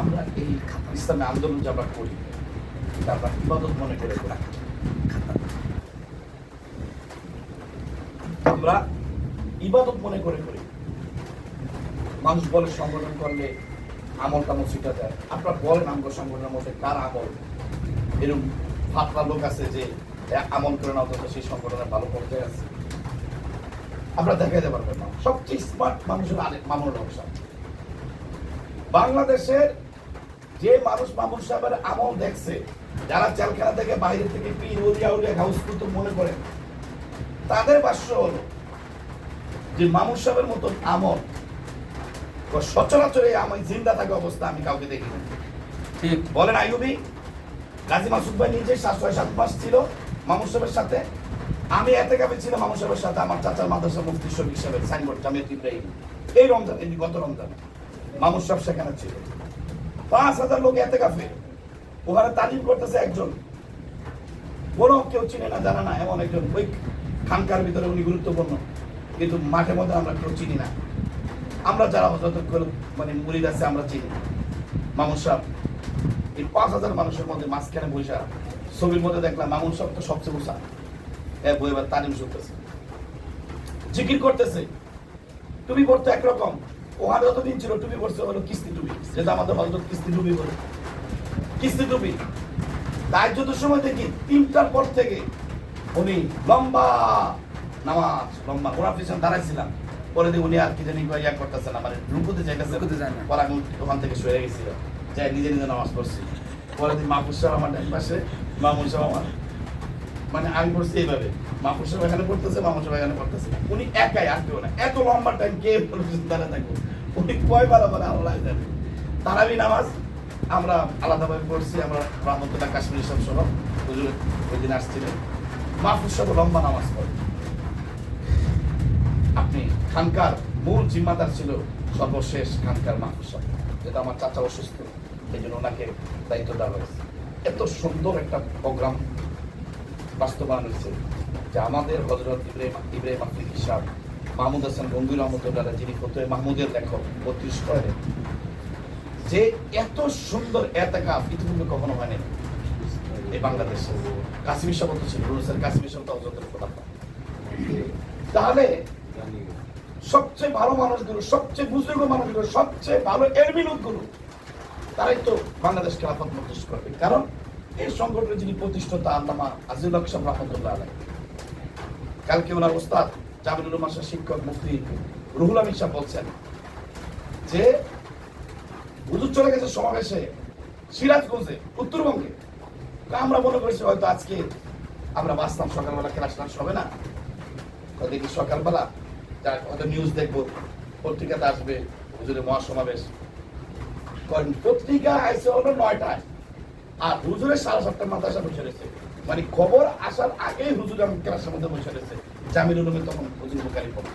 আমরা এই ইসলামী আন্দোলন যে আমরা করি আমরা ইবাদত মনে করে আমরা ইবাদত মনে করে করি। মানুষ বলে সংগঠন করলে আমল টামল শিখা যায় আপনার বলেন আঙ্গ সংগঠনের মধ্যে কার আমল? এরকম ফাতলা লোক আছে যে আমল করে না অথচ সেই সংগঠনের ভালো পর্যায়ে আছে। আমরা দেখাইতে পারবেন না। সবচেয়ে স্মার্ট মানুষের আরেক মামুন হক বাংলাদেশের যে মানুষ মামুন সাহেবের আমল দেখছে যারা জেলখানা থেকে বাইরে থেকে পীর উলিয়া উলিয়া মনে করেন তাদের ভাষ্য হলো যে মামুন সাহেবের মতন আমল সচরাচর এই আমি জিন্দা থাকা অবস্থা আমি কাউকে দেখিনি ঠিক। বলেন আইয়ুবি গাজী মাসুদ ভাই নিজে সাত ছয় সাত মাস ছিল মামুন সাহেবের সাথে আমি এতে কাপে ছিলাম মামুন সাহেবের সাথে আমার চাচার মাদ্রাসা মুফতি শফিক সাহেবের সাইনবোর্ড জামিয়াত ইব্রাহিম। এই রমজান এই গত রমজান মামুন সাহেব সেখানে ছিল। পাঁচ হাজার লোক এতে কাফে। ওখানে তালিম করতেছে একজন। কোনো কেউ চিনে না, জানা না, এমন একজন। ওই খানকার ভিতরে উনি গুরুত্বপূর্ণ। কিন্তু মাঠে মধ্যে আমরা কেউ চিনি না। আমরা যারা যত মানে মুরিদ আছে, আমরা চিনি। মামুন সাহেব, এই পাঁচ হাজার মানুষের মধ্যে মাঝখানে বৈশা ছবির মধ্যে দেখলাম, মামুন সাহেব তো সবচেয়ে বসা এ বই এবার তালিম শুনতেছে। জিকির করতেছে। তুমি পড়তে একরকম। ওখানে যতদিন ছিল টুপি পড়ছে হলো কিস্তি টুপি যেটা আমাদের হজরত কিস্তি টুপি বলে। কিস্তি টুপি। তাই যত সময় দেখি তিনটার পর থেকে উনি লম্বা নামাজ লম্বা ওনার পিছনে দাঁড়াইছিলাম। পরে দিয়ে উনি আর কি জানি ইয়া করতেছে না মানে রুকুতে যাইতেছে। পরে আমি ওখান থেকে সরে গেছিল যাই নিজে নিজে নামাজ পড়ছি। পরে দিন মাহফুজ সাহেব আমার ডান পাশে। মামুন সাহেব আমার মানে আমি পড়ছি এইভাবে। মাহফুজ সাহেব এখানে পড়তেছে মামুন সাহেব এখানে পড়তেছে উনি একাই কেউ না। এত লম্বা টাইম কে দাঁড়া থাকব? উনি কয় বার আমার আল্লাহ জানে। তারাবি নামাজ আমরা আলাদাভাবে পড়ছি, আমরা রহমতুল্লাহ কাশ্মীর সব সহ। হুজুর ওই দিন আসছিলেন। মাহফুজ সাহেব লম্বা নামাজ পড়ে। আপনি খানকার মূল জিম্মাদার ছিল সর্বশেষ খানকার মাহফুজ সাহেব যেটা আমার চাচা অসুস্থ এই জন্য ওনাকে দায়িত্ব দেওয়া হয়েছে। এত সুন্দর একটা প্রোগ্রাম বাস্তবায়ন হয়েছে। যে আমাদের হজরত ইব্রাহিম ইব্রাহিম আফ্রিক হিসাব মাহমুদ হাসান গঙ্গুর রহমতুল্লাহ যিনি ফতোয় মাহমুদের লেখক, বত্রিশ কয়েন যে এত সুন্দর এতাকা পৃথিবীতে কখনো হয়নি। এই বাংলাদেশে। কাশ্মীর শব্দ ছিল রুসের কাশ্মীর শব্দ অযন্ত্র প্রদান তাহলে সবচেয়ে ভালো মানুষগুলো, সবচেয়ে বুজুর্গ মানুষগুলো, সবচেয়ে ভালো এরমিনুতগুলো তারাই তো বাংলাদেশকে প্রতিষ্ঠা করবে। কারণ এই সংগঠনের যিনি প্রতিষ্ঠাতা আল্লামা আজিল আকসাম রহমতুল্লাহ আলাই কালকে ওনার ওস্তাদ জামিনুল মাসা শিক্ষক মুফতি রুহুল আমিন সাহেব বলছেন যে হুজুর চলে গেছে সমাবেশে সিরাজগঞ্জে, উত্তরবঙ্গে। আমরা মনে করেছি হয়তো আজকে আমরা বাঁচতাম, সকালবেলা ক্লাস টাস হবে না। দেখি সকালবেলা হয়তো নিউজ দেখব, পত্রিকাতে আসবে, হুজুরের মহাসমাবেশ। পত্রিকা আইসে হলো নয়টায়। আর হুজুরের সাড়ে সাতটার মাদ্রাসা বসে রয়েছে। মানে খবর আসার আগেই হুজুর আমি ক্লাসের মধ্যে বসে রয়েছে। জামির উলুমে তখন হুজুর বুকারি পড়ে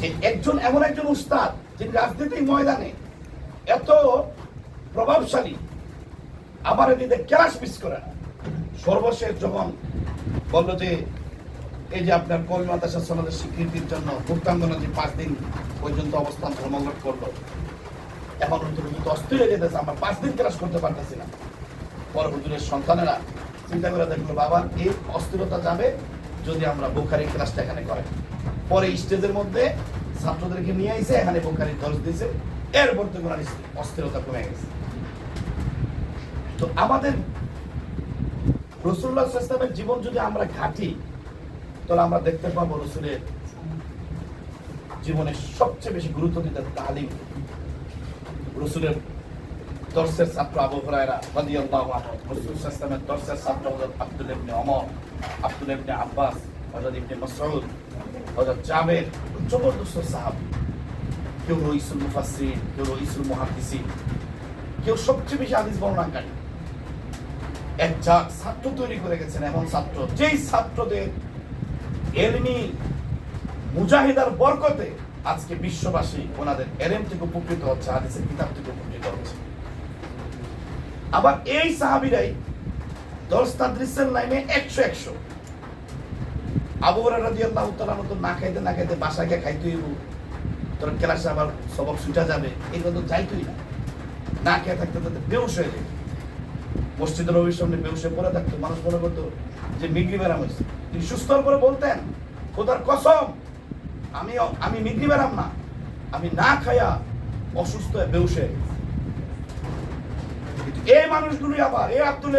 যে একজন, এমন একজন উস্তাদ যিনি রাজনীতি ময়দানে এত প্রভাবশালী আবার এদিকে ক্লাস মিস করে না। সর্বশেষ যখন বলল যে, এই যে আপনার কবি মাতাসা সমাজের স্বীকৃতির জন্য ভুক্তাঙ্গনা যে পাঁচ দিন পর্যন্ত অবস্থান ধর্মঘট করল এখন হুজুর কিন্তু অস্থির হয়ে যেতেছে, আমরা পাঁচ দিন ক্লাস করতে পারতেছি না। পর হুজুরের সন্তানেরা চিন্তা করে দেখল, বাবা, এই অস্থিরতা যাবে যদি আমরা বোখারি ক্লাসটা এখানে করাই পরে স্টেজের মধ্যে ছাত্রদেরকে নিয়ে আইসে এখানে বোখারি দর্শ দিয়েছে। এরপর তো ওনার অস্থিরতা কমে গেছে। তো আমাদের রসুল্লাহ ইসলামের জীবন যদি আমরা ঘাটি, তাহলে আমরা দেখতে পাবো রসুলের জীবনে সবচেয়ে বেশি গুরুত্ব দিতে তালিম। রসুলের দর্শের ছাত্র আবু হরায়রা রাদিয়াল্লাহু আনহু, রাসূল সাল্লাল্লাহু দর্শের ছাত্র হযরত আব্দুল ইবনে ওমর, আব্দুল ইবনে আব্বাস, হযরত ইবনে মাসউদ, হযরত জাবের, জবরদস্ত সাহাবী। কেউ রইসুল মুফাসসির, কেউ রইসুল মুহাদ্দিসিন, কেউ সবচেয়ে বেশি হাদিস বর্ণনাকারী। এক যা ছাত্র তৈরি করে গেছেন এমন ছাত্র, যেই ছাত্রদের এলমি মুজাহিদার বরকতে আজকে বিশ্ববাসী ওনাদের এলেম থেকে উপকৃত হচ্ছে, হাদিসের কিতাব থেকে উপকৃত হচ্ছে। আবার এই সাহাবিরাই দশ তাদ্রিসের লাইনে একশো একশো। আবু রাদি আল্লাহ তালা তো না খাইতে না খাইতে বাসা গিয়ে খাইতে হইব। তোর ক্লাসে আবার সবক যাবে, এগুলো তো যাইতই না। না খেয়ে থাকতে থাকতে বেউস হয়ে যেত মসজিদের রবির সামনে পড়ে থাকতো, মানুষ মনে করতো যে মিগরি বেরাম হয়েছে। তিনি সুস্থ করে বলতেন, খোদার কসম আমি আমি মিগরি বেরাম না। আমি না খায়া অসুস্থ বেউস আবার, এ আব্দুল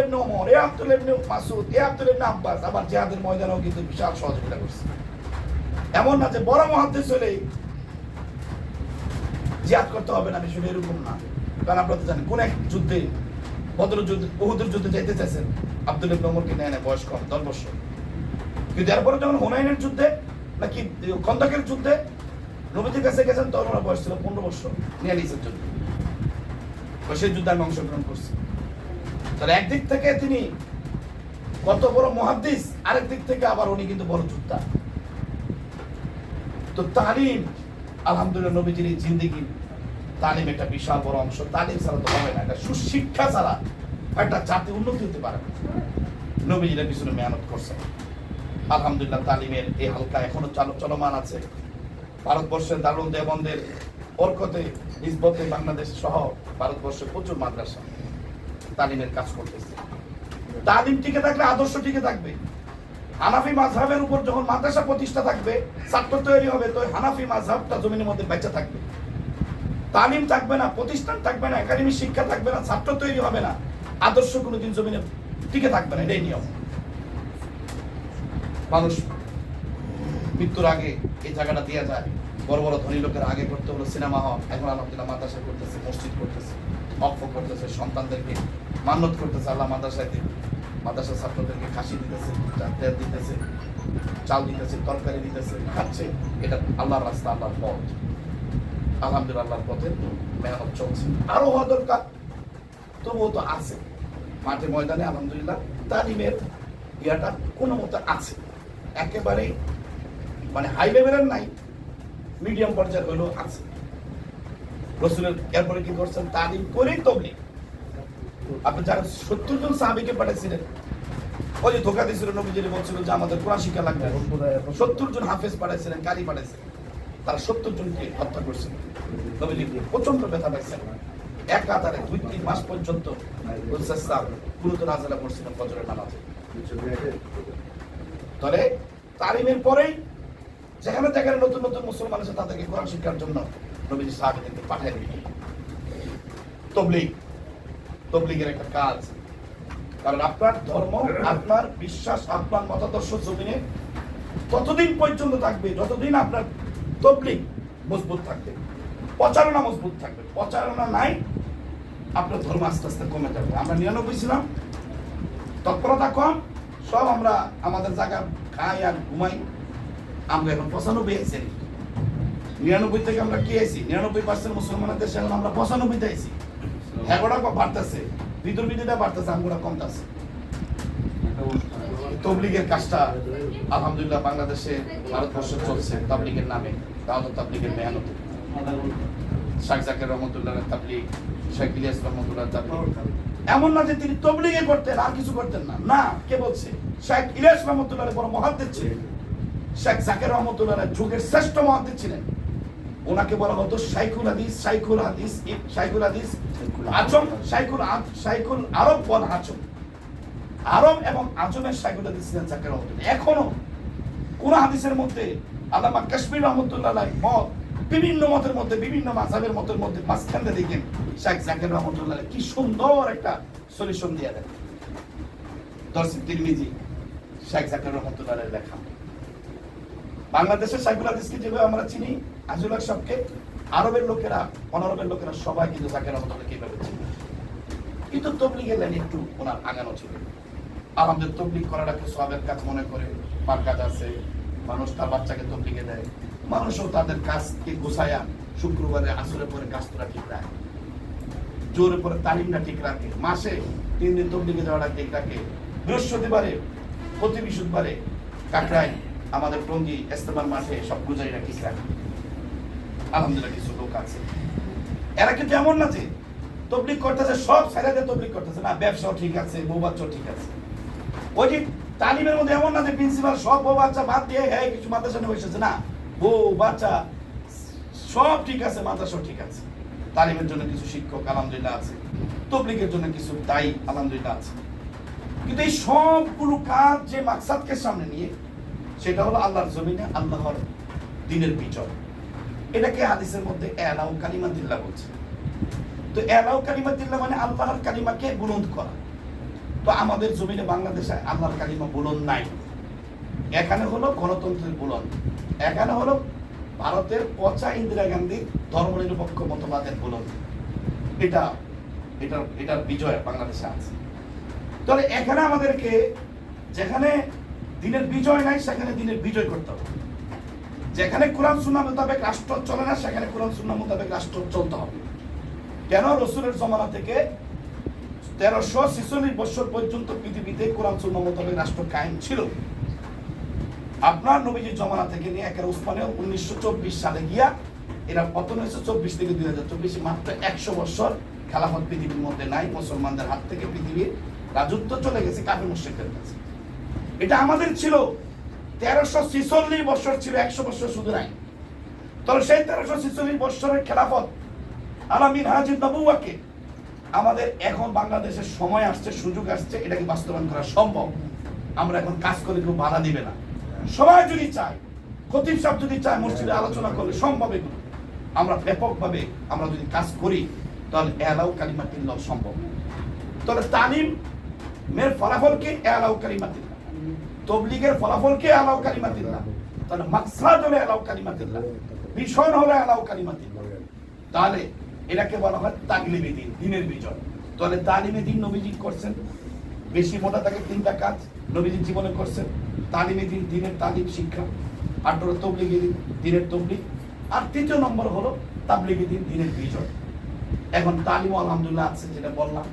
এ আব্দুল মাসুদ এ আব্দুল আব্বাস আবার ময়দানেও কিন্তু বিশাল সহযোগিতা করছে। এমন না যে বড় করতে হবে না বিষয়টা এরকম না। কারণ আপনারা জানেন, কোন এক যুদ্ধে, বদর যুদ্ধে বহুদের যুদ্ধে যাইতে চাইছেন, আব্দুল ইবনে ওমরকে নেয় না, বয়স কম, দশ বছর। কিন্তু এরপরে যখন হুনাইনের যুদ্ধে নাকি খন্দকের যুদ্ধে নবীজির কাছে গেছেন? তখন ওনার বয়স ছিল পনেরো বছর। নিয়ে নিয়েছেন যুদ্ধ। সেই যুদ্ধে আমি অংশগ্রহণ করছি। তাহলে একদিক থেকে তিনি কত বড় মহাদ্দিস আরেক দিক থেকে আবার উনি কিন্তু বড় যোদ্ধা। তো তালিম, আলহামদুলিল্লাহ নবীজির এই জিন্দিগি তালিম একটা বিশাল বড় অংশ। তালিম ছাড়া তো হবে না। একটা সুশিক্ষা ছাড়া একটা জাতি উন্নতি হতে পারে না। নবীজিরা পিছনে মেহনত করছে আলহামদুলিল্লাহ তালিমের এই হালকা এখনও চালু চলমান আছে। ভারতবর্ষের দারুণ দেবন্দের বরকতে নিসবতে বাংলাদেশ সহ ভারতবর্ষে প্রচুর মাদ্রাসা তালিমের কাজ করতেছে। তালিম টিকে থাকলে, আদর্শ টিকে থাকবে। হানাফি মাঝহাবের উপর যখন মাদ্রাসা প্রতিষ্ঠা থাকবে, ছাত্র তৈরি হবে, তো হানাফি মাঝহাবটা জমিনের মধ্যে বেঁচে থাকবে। তালিম থাকবে না, প্রতিষ্ঠান থাকবে না একাডেমি শিক্ষা থাকবে না, ছাত্র তৈরি হবে না। আদর্শ কোনোদিন জমিনে টিকে থাকবে না, এটাই নিয়ম। মানুষ মৃত্যুর আগে এই জায়গাটা দেওয়া যায়। বড় বড় ধনী লোকের আগে করতে হলো সিনেমা হল। এখন আলহামদুলিল্লাহ মাদ্রাসা করতেছে মসজিদ করতেছে অক্ষ করতেছে সন্তানদেরকে মান্যত করতেছে আল্লাহ মাদ্রাসায় দিন মাদ্রাসা ছাত্রদেরকে খাসি দিতেছে তেল দিতেছে, চাল দিতেছে, তরকারি দিতেছে, খাচ্ছে। এটা আল্লাহর রাস্তা, আল্লাহর পথ। আলহামদুলিল্লাহ আল্লাহর পথে মেহনত চলছে। আরও হওয়া দরকার, তবুও তো আছে। মাঠে ময়দানে আলহামদুলিল্লাহ তালিমের ইয়াটা কোনো মতো আছে। একেবারে মানে হাই লেভেলের নাই মিডিয়াম পর্যায়ের হইলেও আছে। রসুলের এরপরে কি করছেন? তালিম করেই তবলি আপনি যারা সত্তর জন সাহাবিকে পাঠাইছিলেন, ওই যে ধোকা দিয়েছিল নবীজির, বলছিল যে আমাদের কোরআন শিক্ষা লাগবে। সত্তর জন হাফেজ পাঠাইছিলেন কারি পাঠাইছিলেন। তারা সত্তর জনকে হত্যা করছেন নবীজি প্রচণ্ড ব্যথা পাইছেন। এক কাতারে দুই, তিন মাস পর্যন্ত গুরুতর আজালা করছিলেন ফজরের নামাজে। তাহলে তালিমের পরেই যেখানে যেখানে নতুন নতুন মুসলমান আছে তাদেরকে কোরআন শিক্ষার জন্য নবীজি সাহাবিদেরকে পাঠিয়ে দিলেন। তবলিগ। তবলিগের একটা কাজ। কারণ আপনার ধর্ম, আপনার বিশ্বাস, আপনার মতাদর্শ জমিনে ততদিন পর্যন্ত থাকবে, যতদিন আপনার তবলিগ মজবুত থাকবে, প্রচারণা মজবুত থাকবে, প্রচারণা নাই, আপনার ধর্ম আস্তে আস্তে কমে যাবে। আমরা নিরানব্বই ছিলাম, তৎপরতা কম সব আমরা আমাদের জায়গা খাই আর ঘুমাই। আমরা এখন পঁচানব্বই আইসি নিরানব্বই থেকে আমরা কি আইসি নিরানব্বই পার্সেন্ট মুসলমানের দেশে এখন আমরা পঁচানব্বইতে আইসি এগারোটা বাড়তেছে। ভিতর ভিতরটা বাড়তেছে আমগুলা কমতেছে। তবলিগের কাজটা আলহামদুলিল্লাহ বাংলাদেশে, ভারতবর্ষে চলছে তাবলিগের নামে, দাওয়াত তাবলিগের মেহনত শাহ জাকের রহমতুল্লাহ তাবলিগ শেখ ইলিয়াস রহমতুল্লাহ তাবলিগ। এমন না যে তিনি তবলিগে করতেন আর কিছু করতেন না। না কে বলছে? শেখ ইলিয়াস রহমতুল্লাহ বড় মহাদ্দেশ ছিলেন শেখ জাকের রহমতুল্লাহ যুগের শ্রেষ্ঠ মহাদ্দেশ ছিলেন। ওনাকে বলা হতো শাইখুল হাদিস শাইখুল হাদিস শাইখুল হাদিস আজম। শাইখুল শাইখুল আরব বল আজম। আরব এবং আজমের শাইখুল হাদিস ছিলেন জাকের রহমতুল্লাহ। এখনও কোন হাদিসের মধ্যে আলামা কাশ্মীর রহমতুল্লাহ মত বিভিন্ন মতের মধ্যে, বিভিন্ন মাঝাবের মতের মধ্যে মাঝখানে দেখেন শেখ জাকের রহমতুল্লাহ কি সুন্দর একটা সলিউশন দিয়ে দেন। দর্শক তিরমিজি শেখ জাকের রহমতুল্লাহ লেখা। বাংলাদেশের হাদিসকে যেভাবে আমরা চিনি? সাহেবকে আরবের লোকেরা, অনারবের লোকেরা সবাই কিন্তু জাকের রহমতুল্লাহকে এইভাবে চিনি। কিন্তু তবলিগের লাইনে একটু ওনার আগানো ছিল। আমাদের তবলিগ করাটাকে সবের কাজ মনে করে। মার কাজ আছে, মানুষ তার বাচ্চাকে তবলিগে দেয়। মানুষও তাদের কাজকে গোছায়া শুক্রবারে আসরে পরে কাজ তোরা ঠিক রাখে। জোরে পরে তালিমটা ঠিক রাখে। মাসে তিন দিন তবলিগে যাওয়াটা ঠিক রাখে। বৃহস্পতিবারে, প্রতি বৃহস্পতিবারে কাকরাই আমাদের টঙ্গি ইস্তেমার মাঠে সব গুজারিরা ঠিক রাখে। আলহামদুলিল্লাহ কিছু লোক আছে। এরা কিন্তু এমন না যে তবলিক করতেছে, সব ছেলেদের তবলিক করতেছে। না, ব্যবসাও ঠিক আছে, বউ বাচ্চাও ঠিক আছে। ওই যে তালিমের মধ্যে এমন না যে প্রিন্সিপাল সব বউ বাচ্চা বাদ দিয়ে হ্যাঁ কিছু মাদ্রাসা নিয়ে বসেছে। না বউ, বাচ্চা, সব ঠিক আছে, মাদ্রাসাও ঠিক আছে। তালিমের জন্য কিছু শিক্ষক আলহামদুলিল্লাহ আছে তবলিকের জন্য কিছু দায়ী আলহামদুলিল্লাহ আছে। কিন্তু এই সবগুলো কাজ যে মাকসাদকে সামনে নিয়ে, সেটা হলো আল্লাহর জমিনে আল্লাহর দিনের বিজয় এটাকে হাদিসের মধ্যে এলাউ কালিমাতিল্লাহ বলছে। তো এলাউ কালিমাতিল্লাহ মানে আল্লাহর কালিমাকে বুলন্দ করা। তো আমাদের জমিনে বাংলাদেশে আল্লাহর কালিমা বুলন্দ নাই। এখানে হলো গণতন্ত্রের বুলন্দ। এখানে হলো ভারতের পচা ইন্দিরা গান্ধীর ধর্মনিরপেক্ষ মতবাদের বুলন্দ এটা এটার এটার বিজয় বাংলাদেশে আছে। তাহলে এখানে আমাদেরকে যেখানে দিনের বিজয় নাই, সেখানে দিনের বিজয় করতে হবে। যেখানে কোরআন সুন্না মোতাবেক রাষ্ট্র চলে না, সেখানে কোরআন সুন্না মোতাবেক রাষ্ট্র চলতে হবে। কেন রসুলের জমানা থেকে তেরোশো ছিচল্লিশ বছর পর্যন্ত পৃথিবীতে কোরআন সুন্না মোতাবেক রাষ্ট্র কায়েম ছিল? আপনার নবীজির জমানা থেকে নিয়ে একের উসমানে উনিশশো চব্বিশ সালে গিয়া, এরা পতন চব্বিশ থেকে দুই হাজার চব্বিশে, মাত্র একশো বছর খেলাফত পৃথিবীর মধ্যে নাই, মুসলমানদের হাত থেকে পৃথিবীর রাজত্ব চলে গেছে কাফের মুশ্রিকদের কাছে। এটা আমাদের ছিল, তেরোশো ছিচল্লিশ বছর ছিল একশো বছর শুধু নাই। তবে সেই তেরোশো ছিচল্লিশ বছরের খেলাফত আলামিন হাজির নবুয়াকে আমাদের এখন বাংলাদেশের সময় আসছে, সুযোগ আসছে, এটাকে বাস্তবায়ন করা সম্ভব। আমরা এখন কাজ করে কেউ বাধা দিবে না। সবাই যদি চায়, খতিব সাহেব যদি চায়, মসজিদে আলোচনা করলে সম্ভব এগুলো। আমরা ব্যাপকভাবে আমরা যদি কাজ করি, তাহলে এলাউ কালিমাতিল্লাহ সম্ভব। তাহলে তালিম মের ফলাফলকে এলাউ কালিমাতিল্লাহ তবলিগের ফলাফলকে এলাউ কালিমাতিল্লাহ তাহলে মাকসাদ হলো এলাউ কালিমাতিল্লাহ ভীষণ হলো এলাউ কালিমাতিল্লাহ তাহলে এটাকে বলা হয় তাগলিমে দিন, দিনের বিজয়। তাহলে তালিমে দিন নবীজি করছেন। বেশি মোটা থাকে তিনটা কাজ নবীজির জীবনে করছেন। তালিমে দিন দিনের তালিম শিক্ষা। হলো তবলিগে দিন, দিনের তবলিগ। আর তৃতীয় নম্বর হলো তাবলিগে দিন, দিনের বিজয়। এখন তালিম আলহামদুলিল্লাহ আছে যেটা বললাম।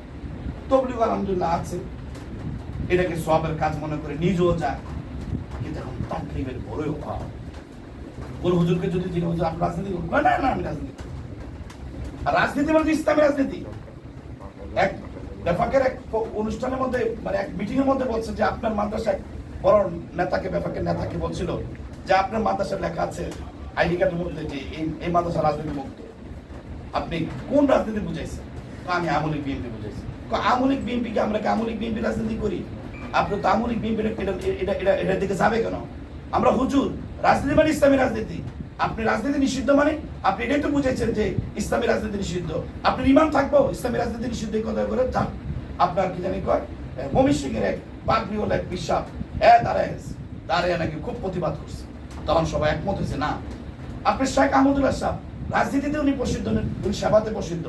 তবলিগ আলহামদুলিল্লাহ আছে। এটাকে সবের কাজ মনে করে নিজেও যায়। কিন্তু এখন তাকলিমের বড়ই অভাব কোন হুজুরকে যদি জিজ্ঞেস হুজুর আপনি রাজনীতি করুন না না আমি রাজনীতি রাজনীতি মানে ইসলামী রাজনীতি। এক বেফাকের এক অনুষ্ঠানের মধ্যে মানে এক মিটিং এর মধ্যে বলছে যে আপনার মাদ্রাসা এক বড় নেতাকে বেফাকের নেতাকে বলছিল যে আপনার মাদ্রাসার লেখা আছে, আইডি কার্ডের মধ্যে যে এই মাদ্রাসা রাজনীতি মুক্ত আপনি কোন রাজনীতি বুঝাইছেন? আমি আমলিক বিএনপি বুঝাইছি। আমলিক বিএনপিকে আমরা কি আমলিক বিএনপি রাজনীতি করি? আপনি তো আমলিক বিএনপির এটা এটা এটা, এটার দিকে যাবে কেন? আমরা হুজুর, রাজনীতি মানে ইসলামী রাজনীতি। আপনি রাজনীতি নিষিদ্ধ মানে আপনি এটাই তো বুঝেছেন যে ইসলামী রাজনীতি নিষিদ্ধ। আপনি ইমাম থাকব, ইসলামী রাজনীতি নিষিদ্ধ এই কথা করে যান আপনার কি জানি কয় মমির সিং এর এক পাগড়িওয়াল এক বিশ্বাস দাঁড়ায় নাকি খুব প্রতিবাদ করছে। তখন সবাই একমত হয়েছে, না, আপনি শেখ আহমদুল্লাহ রাজনীতিতে উনি প্রসিদ্ধ উনি সেবাতে প্রসিদ্ধ।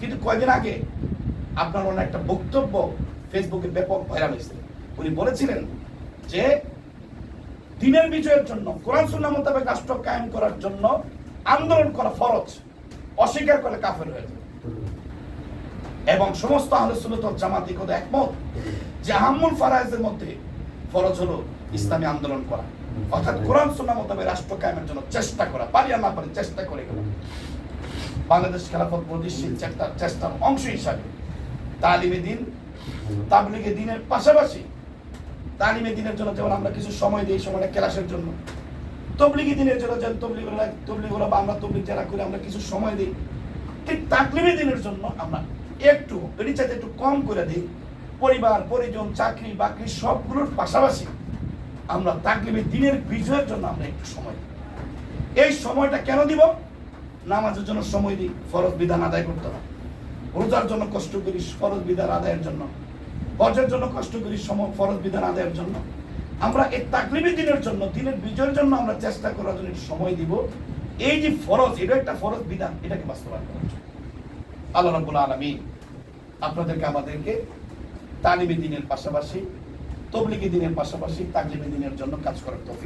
কিন্তু আগে আপনার ওনার একটা বক্তব্য ফেসবুকে ব্যাপক ভাইরাল হয়েছে। উনি বলেছিলেন যে, দিনের বিজয়ের জন্য, কোরআন সুন্নাহ মোতাবেক রাষ্ট্র কায়েম করার জন্য আন্দোলন করা ফরজ, অস্বীকার করলে কাফের হয়ে যাবে। এবং সমস্ত আহলে সুন্নাত জামাত কথা একমত যে আহমুল ফারায়েজের মধ্যে ফরজ হলো ইসলামী আন্দোলন করা। অর্থাৎ কোরআন, সুন্নাহ মোতাবেক রাষ্ট্র কায়েমের জন্য চেষ্টা করা। পারি আর না পারি চেষ্টা করে গেল বাংলাদেশ খেলাফত প্রতিষ্ঠিত চেষ্টার চেষ্টার অংশ হিসাবে তালিমে দিন, তাবলিগে দিনের পাশাপাশি তালিমে দিনের জন্য যেমন আমরা কিছু সময় দিই, সময়টা ক্লাসের জন্য, তবলিগি দিনের জন্য যেমন তবলিগ তবলিগ হলো বা আমরা তবলিগ যারা করি, আমরা কিছু সময় দিই, ঠিক তাকলিমে দিনের জন্য আমরা একটু চাইতে একটু কম করে দিই। পরিবার, পরিজন, চাকরি, বাকরি সবগুলোর পাশাপাশি আমরা তাকলিমে দিনের বিজয়ের জন্য আমরা একটু সময় দিই। এই সময়টা কেন দিব? নামাজের জন্য সময় দিই, ফরজ বিধান আদায় করতে হয়। রোজার জন্য কষ্ট করি, ফরজ বিধান আদায়ের জন্য। হজের জন্য কষ্ট করি, সম ফরজ বিধান আদায়ের জন্য। আমরা এই তাকলিমি দিনের জন্য, দিনের বিজয়ের জন্য আমরা চেষ্টা করার জন্য সময় দিব। এই যে ফরজ, এটা একটা ফরজ বিধান, এটাকে বাস্তবায়ন করার জন্য। আল্লাহ রাব্বুল আলামিন আপনাদেরকে আমাদেরকে তালিমি দিনের পাশাপাশি তবলিগি দিনের পাশাপাশি তাকলিমি দিনের জন্য কাজ করার তৌফিক।